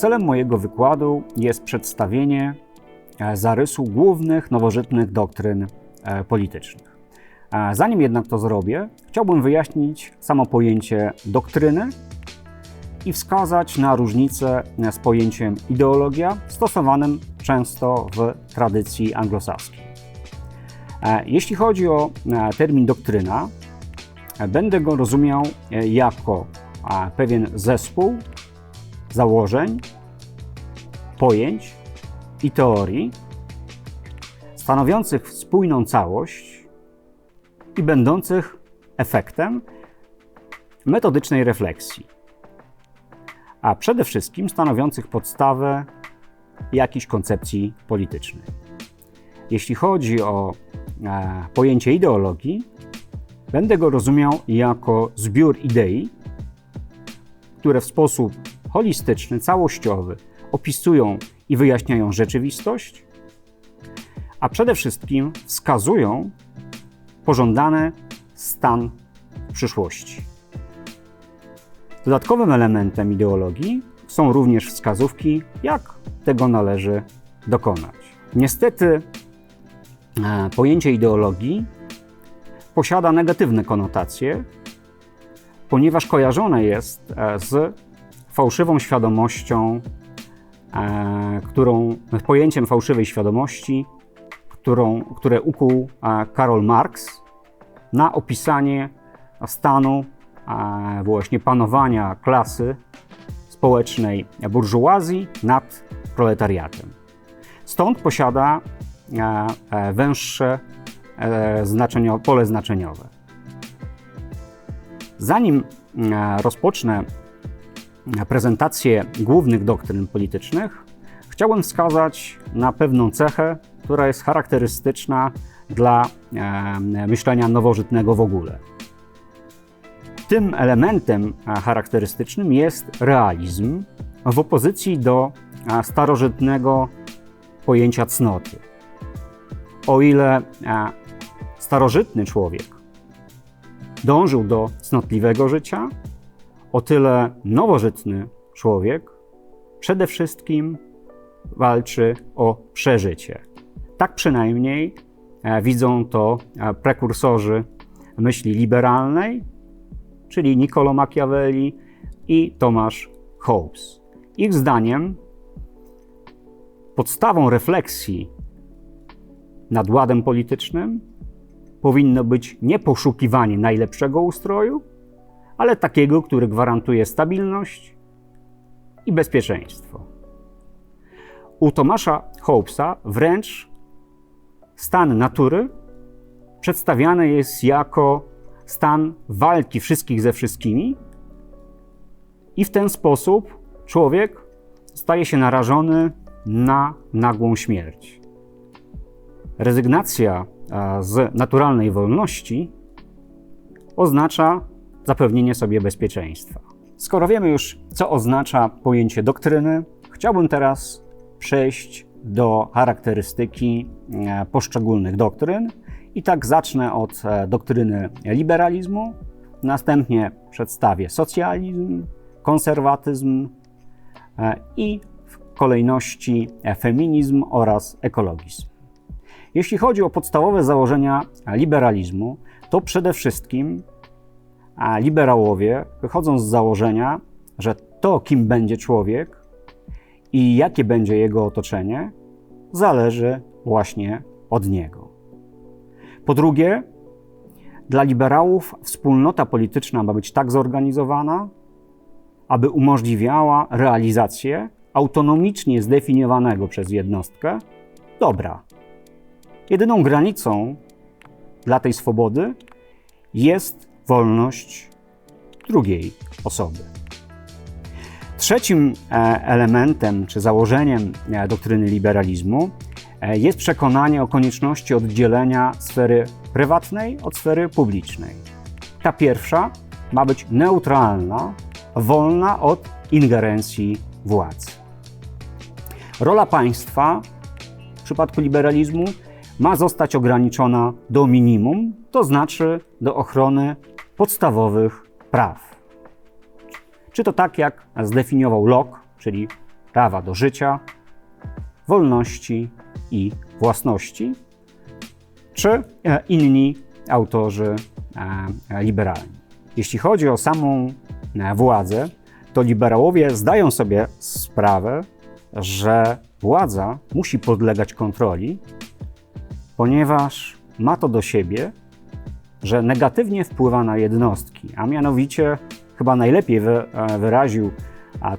Celem mojego wykładu jest przedstawienie e, zarysu głównych nowożytnych doktryn e, politycznych. E, zanim jednak to zrobię, chciałbym wyjaśnić samo pojęcie doktryny i wskazać na różnicę z pojęciem ideologia, stosowanym często w tradycji anglosaskiej. Jeśli chodzi o termin doktryna, będę go rozumiał jako pewien zespół założeń, pojęć i teorii stanowiących spójną całość i będących efektem metodycznej refleksji, a przede wszystkim stanowiących podstawę jakiejś koncepcji politycznej. Jeśli chodzi o e, pojęcie ideologii, będę go rozumiał jako zbiór idei, które w sposób holistyczny, całościowy opisują i wyjaśniają rzeczywistość, a przede wszystkim wskazują pożądany stan przyszłości. Dodatkowym elementem ideologii są również wskazówki, jak tego należy dokonać. Niestety, e, pojęcie ideologii posiada negatywne konotacje, ponieważ kojarzone jest e, z fałszywą świadomością, e, którą, pojęciem fałszywej świadomości, którą, które ukuł e, Karol Marx na opisanie stanu e, właśnie panowania klasy społecznej burżuazji nad proletariatem. Stąd posiada e, e węższe e, znaczenio, pole znaczeniowe. Zanim e, rozpocznę prezentację głównych doktryn politycznych, chciałbym wskazać na pewną cechę, która jest charakterystyczna dla e, myślenia nowożytnego w ogóle. Tym elementem e, charakterystycznym jest realizm w opozycji do e, starożytnego pojęcia cnoty. O ile starożytny człowiek dążył do cnotliwego życia, o tyle nowożytny człowiek przede wszystkim walczy o przeżycie. Tak przynajmniej e, widzą to e, prekursorzy myśli liberalnej, czyli Niccolo Machiavelli i Thomas Hobbes. Ich zdaniem podstawą refleksji nad ładem politycznym powinno być nie poszukiwanie najlepszego ustroju, ale takiego, który gwarantuje stabilność i bezpieczeństwo. U Tomasza Hobbesa wręcz stan natury przedstawiany jest jako stan walki wszystkich ze wszystkimi, i w ten sposób człowiek staje się narażony na nagłą śmierć. Rezygnacja z naturalnej wolności oznacza zapewnienie sobie bezpieczeństwa. Skoro wiemy już, co oznacza pojęcie doktryny, chciałbym teraz przejść do charakterystyki e, poszczególnych doktryn. I tak zacznę od e, doktryny liberalizmu, następnie przedstawię socjalizm, konserwatyzm e, i w kolejności feminizm oraz ekologizm. Jeśli chodzi o podstawowe założenia liberalizmu, to przede wszystkim a liberałowie wychodzą z założenia, że to, kim będzie człowiek i jakie będzie jego otoczenie, zależy właśnie od niego. Po drugie, dla liberałów wspólnota polityczna ma być tak zorganizowana, aby umożliwiała realizację autonomicznie zdefiniowanego przez jednostkę dobra. Jedyną granicą dla tej swobody jest wolność drugiej osoby. Trzecim e, elementem czy założeniem e, doktryny liberalizmu e, jest przekonanie o konieczności oddzielenia sfery prywatnej od sfery publicznej. Ta pierwsza ma być neutralna, wolna od ingerencji władz. Rola państwa w przypadku liberalizmu ma zostać ograniczona do minimum, to znaczy do ochrony podstawowych praw. Czy to tak, jak zdefiniował Locke, czyli prawa do życia, wolności i własności, czy e, inni autorzy e, liberalni. Jeśli chodzi o samą e, władzę, to liberałowie zdają sobie sprawę, że władza musi podlegać kontroli, ponieważ ma to do siebie, że negatywnie wpływa na jednostki, a mianowicie chyba najlepiej wyraził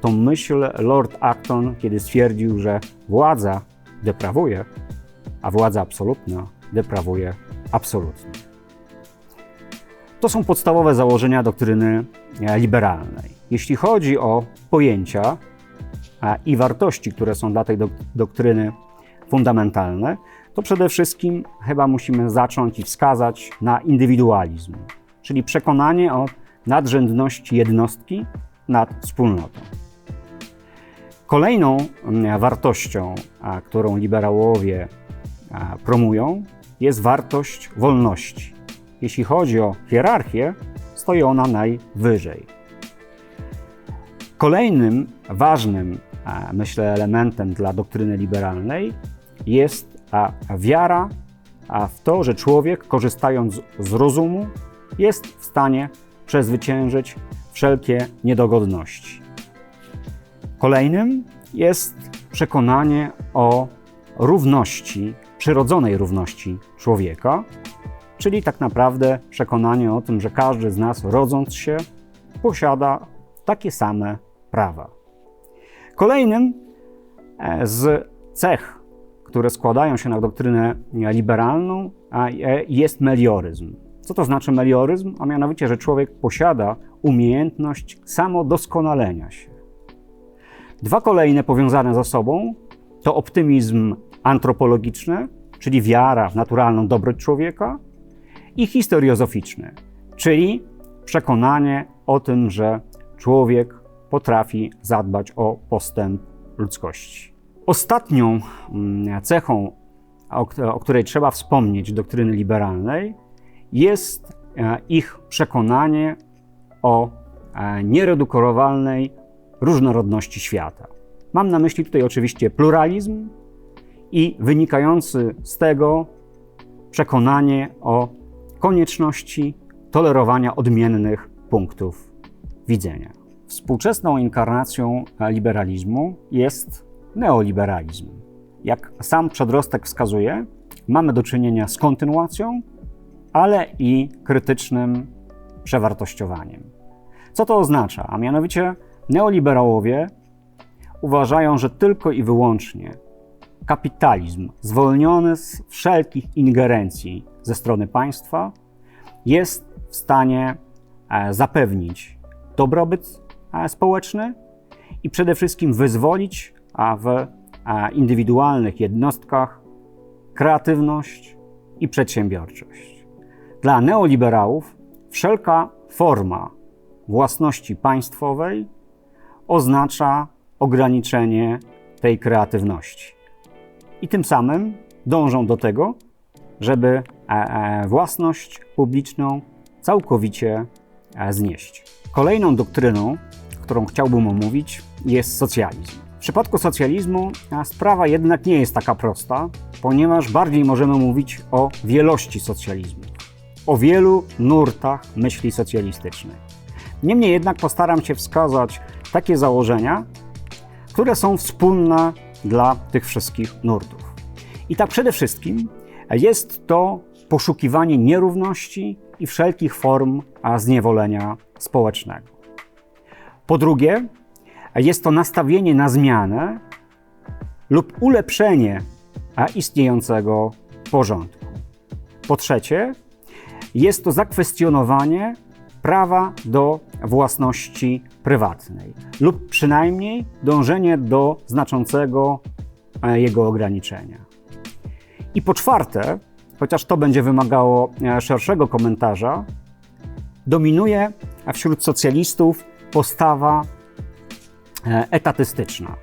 tą myśl Lord Acton, kiedy stwierdził, że władza deprawuje, a władza absolutna deprawuje absolutnie. To są podstawowe założenia doktryny e, liberalnej. Jeśli chodzi o pojęcia e, i wartości, które są dla tej doktryny fundamentalne, to przede wszystkim chyba musimy zacząć i wskazać na indywidualizm, czyli przekonanie o nadrzędności jednostki nad wspólnotą. Kolejną mm, wartością, którą liberałowie promują, jest wartość wolności. Jeśli chodzi o hierarchię, stoi ona najwyżej. Kolejnym ważnym, myślę, elementem dla doktryny liberalnej jest wiara w to, że człowiek, korzystając z rozumu, jest w stanie przezwyciężyć wszelkie niedogodności. Kolejnym jest przekonanie o równości, przyrodzonej równości człowieka, czyli tak naprawdę przekonanie o tym, że każdy z nas, rodząc się, posiada takie same prawa. Kolejnym e, z cech, które składają się na doktrynę liberalną, e, jest melioryzm. Co to znaczy melioryzm? A mianowicie, że człowiek posiada umiejętność samodoskonalenia się. Dwa kolejne powiązane ze sobą to optymizm antropologiczny, czyli wiara w naturalną dobroć człowieka, i historiozoficzny, czyli przekonanie o tym, że człowiek potrafi zadbać o postęp ludzkości. Ostatnią mm, cechą, o której trzeba wspomnieć doktryny liberalnej, jest e, ich przekonanie o e, nieredukorowalnej różnorodności świata. Mam na myśli tutaj oczywiście pluralizm i wynikający z tego przekonanie o konieczności tolerowania odmiennych punktów widzenia. Współczesną inkarnacją liberalizmu jest neoliberalizm. Jak sam przedrostek wskazuje, mamy do czynienia z kontynuacją, ale i krytycznym przewartościowaniem. Co to oznacza? A mianowicie neoliberałowie uważają, że tylko i wyłącznie kapitalizm zwolniony z wszelkich ingerencji ze strony państwa jest w stanie e, zapewnić dobrobyt e, społeczny i przede wszystkim wyzwolić w e, indywidualnych jednostkach kreatywność i przedsiębiorczość. Dla neoliberałów wszelka forma własności państwowej oznacza ograniczenie tej kreatywności. I tym samym dążą do tego, żeby e, e, własność publiczną całkowicie e, znieść. Kolejną doktryną, którą chciałbym omówić, jest socjalizm. W przypadku socjalizmu sprawa jednak nie jest taka prosta, ponieważ bardziej możemy mówić o wielości socjalizmu, o wielu nurtach myśli socjalistycznej. Niemniej jednak postaram się wskazać takie założenia, które są wspólne dla tych wszystkich nurtów. I tak przede wszystkim jest to poszukiwanie nierówności i wszelkich form zniewolenia społecznego. Po drugie, jest to nastawienie na zmianę lub ulepszenie istniejącego porządku. Po trzecie, jest to zakwestionowanie prawa do własności prywatnej lub przynajmniej dążenie do znaczącego e, jego ograniczenia. I po czwarte, chociaż to będzie wymagało e, szerszego komentarza, dominuje wśród socjalistów postawa etatystyczna.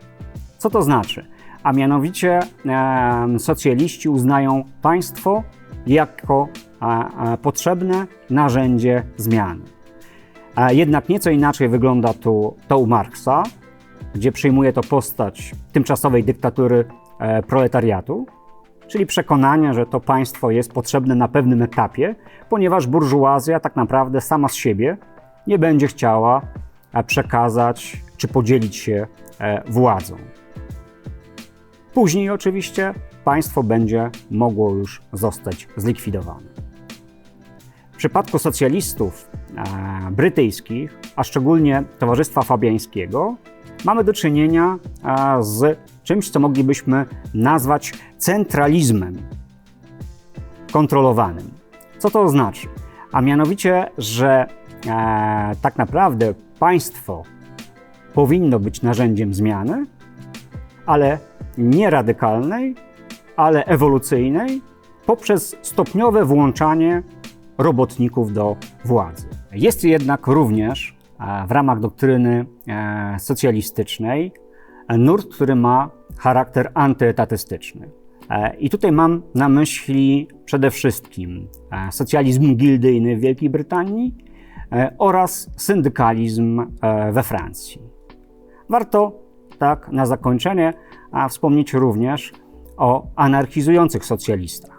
Co to znaczy? A mianowicie socjaliści uznają państwo jako potrzebne narzędzie zmiany. Jednak nieco inaczej wygląda tu, to u Marksa, gdzie przyjmuje to postać tymczasowej dyktatury e, proletariatu, czyli przekonania, że to państwo jest potrzebne na pewnym etapie, ponieważ burżuazja tak naprawdę sama z siebie nie będzie chciała e, przekazać czy podzielić się e, władzą. Później oczywiście państwo będzie mogło już zostać zlikwidowane. W przypadku socjalistów e, brytyjskich, a szczególnie Towarzystwa Fabiańskiego, mamy do czynienia e, z czymś, co moglibyśmy nazwać centralizmem kontrolowanym. Co to oznacza? A mianowicie, że e, tak naprawdę państwo powinno być narzędziem zmiany, ale nie radykalnej, ale ewolucyjnej, poprzez stopniowe włączanie robotników do władzy. Jest jednak również e, w ramach doktryny e, socjalistycznej nurt, który ma charakter antyetatystyczny. E, I tutaj mam na myśli przede wszystkim socjalizm gildyjny w Wielkiej Brytanii oraz syndykalizm we Francji. Warto tak na zakończenie wspomnieć również o anarchizujących socjalistach.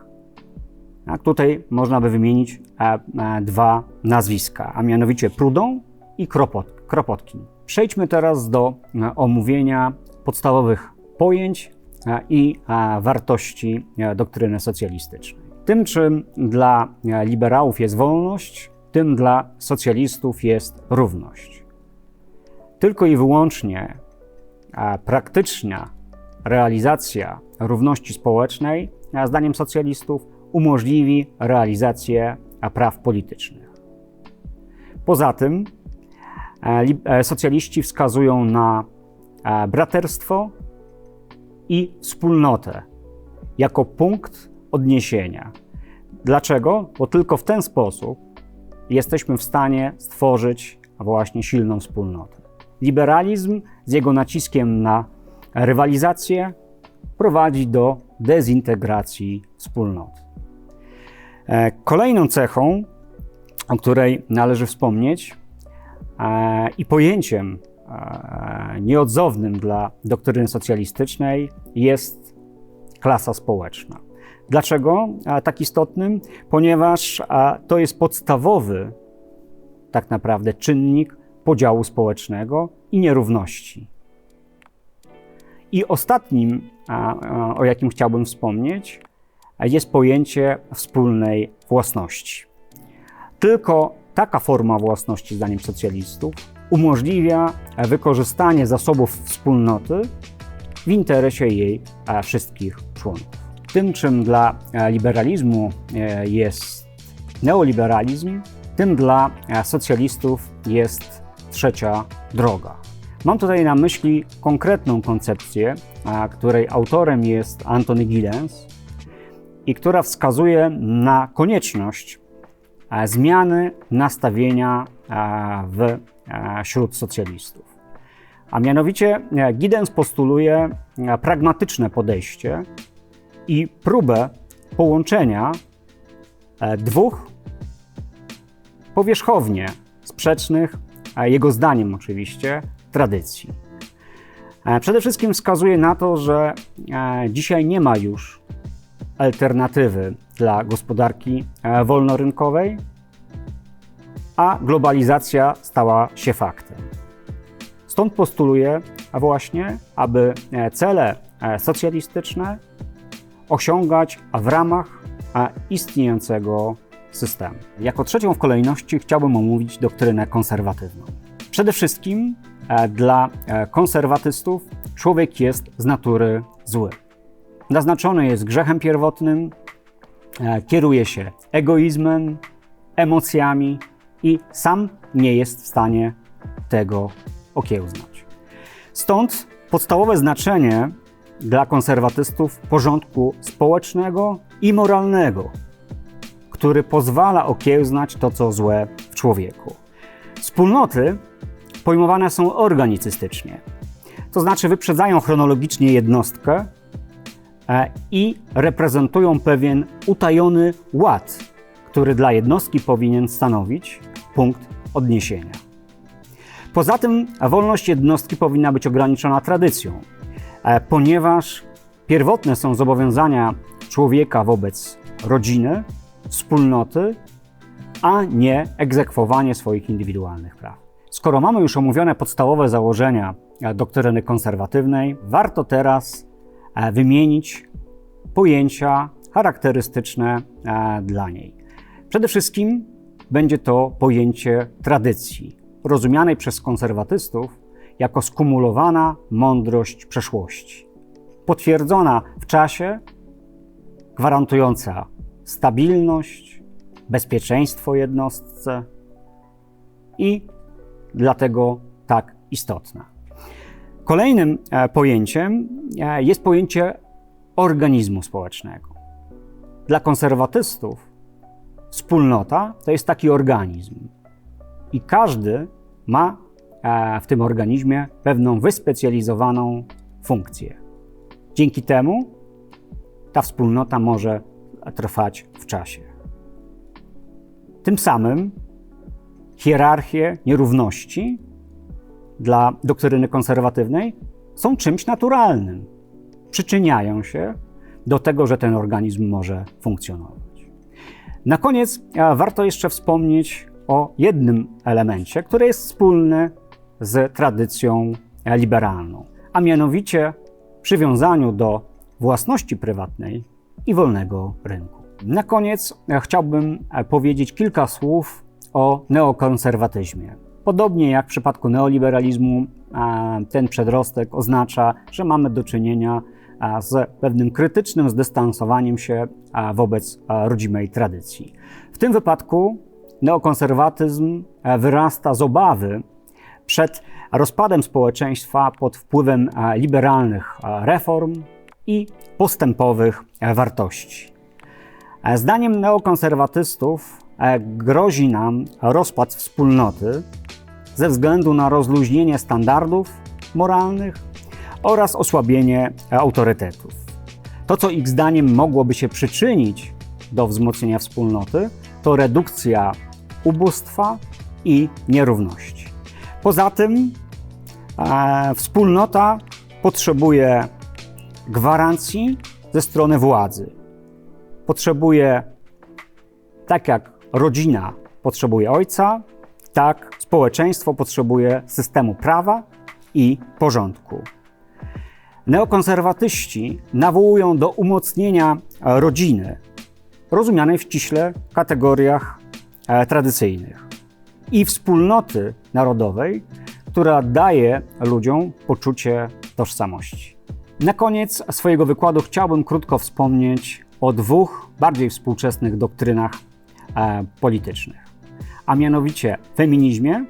Tak, tutaj można by wymienić e, e, dwa nazwiska, a mianowicie Prudą i Kropot, Kropotkin. Przejdźmy teraz do e, omówienia podstawowych pojęć e, i e, wartości e, doktryny socjalistycznej. Tym, czym dla e, liberałów jest wolność, tym dla socjalistów jest równość. Tylko i wyłącznie praktyczna realizacja równości społecznej, zdaniem socjalistów, umożliwi realizację praw politycznych. Poza tym e, e, socjaliści wskazują na e, braterstwo i wspólnotę jako punkt odniesienia. Dlaczego? Bo tylko w ten sposób jesteśmy w stanie stworzyć właśnie silną wspólnotę. Liberalizm z jego naciskiem na rywalizację prowadzi do dezintegracji wspólnoty. E, kolejną cechą, o której należy wspomnieć, e, i pojęciem e, nieodzownym dla doktryny socjalistycznej jest klasa społeczna. Dlaczego tak istotnym? Ponieważ to jest podstawowy, tak naprawdę, czynnik podziału społecznego i nierówności. I ostatnim, o jakim chciałbym wspomnieć, jest pojęcie wspólnej własności. Tylko taka forma własności, zdaniem socjalistów, umożliwia wykorzystanie zasobów wspólnoty w interesie jej wszystkich członków. Tym, czym dla liberalizmu e, jest neoliberalizm, tym dla socjalistów jest trzecia droga. Mam tutaj na myśli konkretną koncepcję, której autorem jest Antony Giddens i która wskazuje na konieczność zmiany nastawienia wśród socjalistów. A mianowicie Giddens postuluje pragmatyczne podejście i próbę połączenia dwóch powierzchownie sprzecznych, jego zdaniem oczywiście, tradycji. E, przede wszystkim wskazuje na to, że e, dzisiaj nie ma już alternatywy dla gospodarki e, wolnorynkowej, a globalizacja stała się faktem. Stąd postuluje właśnie, aby cele socjalistyczne osiągać w ramach istniejącego systemu. Jako trzecią w kolejności chciałbym omówić doktrynę konserwatywną. Przede wszystkim E, dla e, konserwatystów człowiek jest z natury zły. Naznaczony jest grzechem pierwotnym, e, kieruje się egoizmem, emocjami i sam nie jest w stanie tego okiełznać. Stąd podstawowe znaczenie dla konserwatystów porządku społecznego i moralnego, który pozwala okiełznać to, co złe w człowieku. Wspólnoty pojmowane są organicystycznie. To znaczy wyprzedzają chronologicznie jednostkę e, i reprezentują pewien utajony ład, który dla jednostki powinien stanowić punkt odniesienia. Poza tym wolność jednostki powinna być ograniczona tradycją, ponieważ pierwotne są zobowiązania człowieka wobec rodziny, wspólnoty, a nie egzekwowanie swoich indywidualnych praw. Skoro mamy już omówione podstawowe założenia e, doktryny konserwatywnej, warto teraz e, wymienić pojęcia charakterystyczne dla niej. Przede wszystkim będzie to pojęcie tradycji, rozumianej przez konserwatystów jako skumulowana mądrość przeszłości, potwierdzona w czasie, gwarantująca stabilność, bezpieczeństwo jednostce i dlatego tak istotna. Kolejnym e, pojęciem e, jest pojęcie organizmu społecznego. Dla konserwatystów wspólnota to jest taki organizm. I każdy ma w tym organizmie pewną wyspecjalizowaną funkcję. Dzięki temu ta wspólnota może trwać w czasie. Tym samym hierarchie nierówności dla doktryny konserwatywnej są czymś naturalnym. Przyczyniają się do tego, że ten organizm może funkcjonować. Na koniec warto jeszcze wspomnieć o jednym elemencie, który jest wspólny z tradycją liberalną, a mianowicie przywiązaniu do własności prywatnej i wolnego rynku. Na koniec chciałbym powiedzieć kilka słów o neokonserwatyzmie. Podobnie jak w przypadku neoliberalizmu, ten przedrostek oznacza, że mamy do czynienia z pewnym krytycznym zdystansowaniem się wobec rodzimej tradycji. W tym wypadku neokonserwatyzm wyrasta z obawy przed rozpadem społeczeństwa pod wpływem liberalnych reform i postępowych wartości. Zdaniem neokonserwatystów grozi nam rozpad wspólnoty ze względu na rozluźnienie standardów moralnych oraz osłabienie autorytetów. To, co ich zdaniem mogłoby się przyczynić do wzmocnienia wspólnoty, to redukcja ubóstwa i nierówności. Poza tym e, wspólnota potrzebuje gwarancji ze strony władzy. Potrzebuje, tak jak rodzina potrzebuje ojca, tak społeczeństwo potrzebuje systemu prawa i porządku. Neokonserwatyści nawołują do umocnienia rodziny, rozumianej w ściśle kategoriach e, tradycyjnych, i wspólnoty narodowej, która daje ludziom poczucie tożsamości. Na koniec swojego wykładu chciałbym krótko wspomnieć o dwóch bardziej współczesnych doktrynach e, politycznych, a mianowicie feminizmie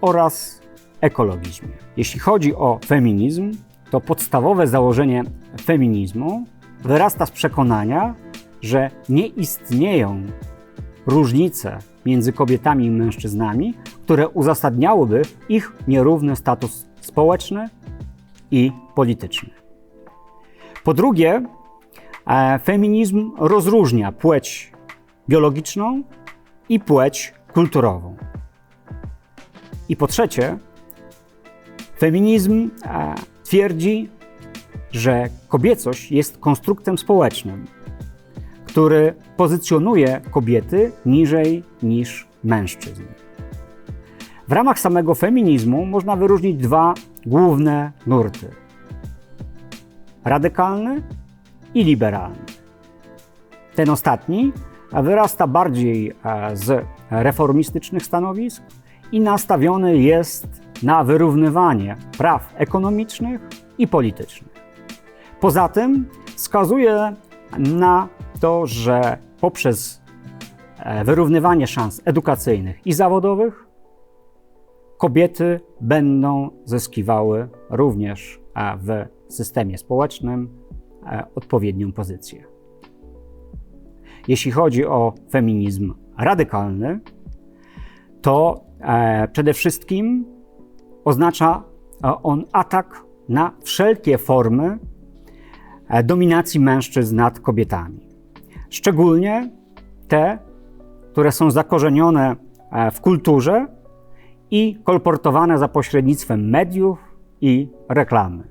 oraz ekologizmie. Jeśli chodzi o feminizm, to podstawowe założenie feminizmu wyrasta z przekonania, że nie istnieją różnice między kobietami i mężczyznami, które uzasadniałyby ich nierówny status społeczny i polityczny. Po drugie, e, feminizm rozróżnia płeć biologiczną i płeć kulturową. I po trzecie, feminizm e, twierdzi, że kobiecość jest konstruktem społecznym, który pozycjonuje kobiety niżej niż mężczyzn. W ramach samego feminizmu można wyróżnić dwa główne nurty: radykalny i liberalny. Ten ostatni wyrasta bardziej e, z reformistycznych stanowisk i nastawiony jest na wyrównywanie praw ekonomicznych i politycznych. Poza tym wskazuje na to, że poprzez e, wyrównywanie szans edukacyjnych i zawodowych kobiety będą zyskiwały również e, w systemie społecznym e, odpowiednią pozycję. Jeśli chodzi o feminizm radykalny, to przede wszystkim oznacza on atak na wszelkie formy dominacji mężczyzn nad kobietami. Szczególnie te, które są zakorzenione w kulturze i kolportowane za pośrednictwem mediów i reklamy.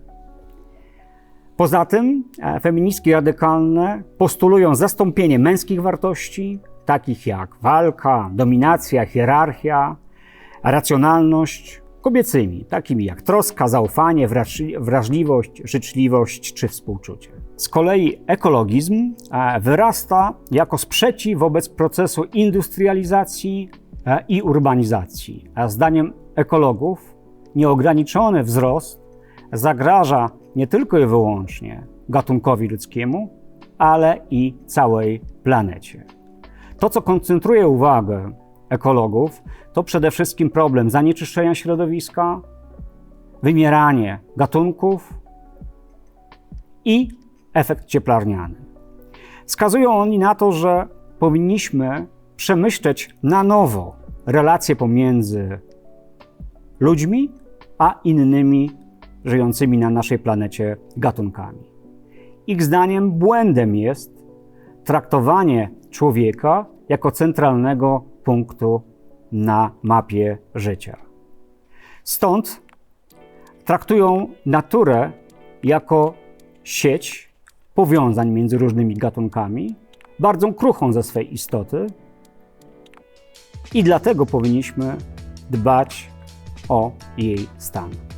Poza tym e, feministki radykalne postulują zastąpienie męskich wartości, takich jak walka, dominacja, hierarchia, racjonalność, kobiecymi, takimi jak troska, zaufanie, wrażli- wrażliwość, życzliwość czy współczucie. Z kolei ekologizm e, wyrasta jako sprzeciw wobec procesu industrializacji e, i urbanizacji. A zdaniem ekologów nieograniczony wzrost zagraża nie tylko i wyłącznie gatunkowi ludzkiemu, ale i całej planecie. To, co koncentruje uwagę ekologów, to przede wszystkim problem zanieczyszczenia środowiska, wymieranie gatunków i efekt cieplarniany. Wskazują oni na to, że powinniśmy przemyśleć na nowo relacje pomiędzy ludźmi a innymi żyjącymi na naszej planecie gatunkami. Ich zdaniem błędem jest traktowanie człowieka jako centralnego punktu na mapie życia. Stąd traktują naturę jako sieć powiązań między różnymi gatunkami, bardzo kruchą ze swej istoty, i dlatego powinniśmy dbać o jej stan.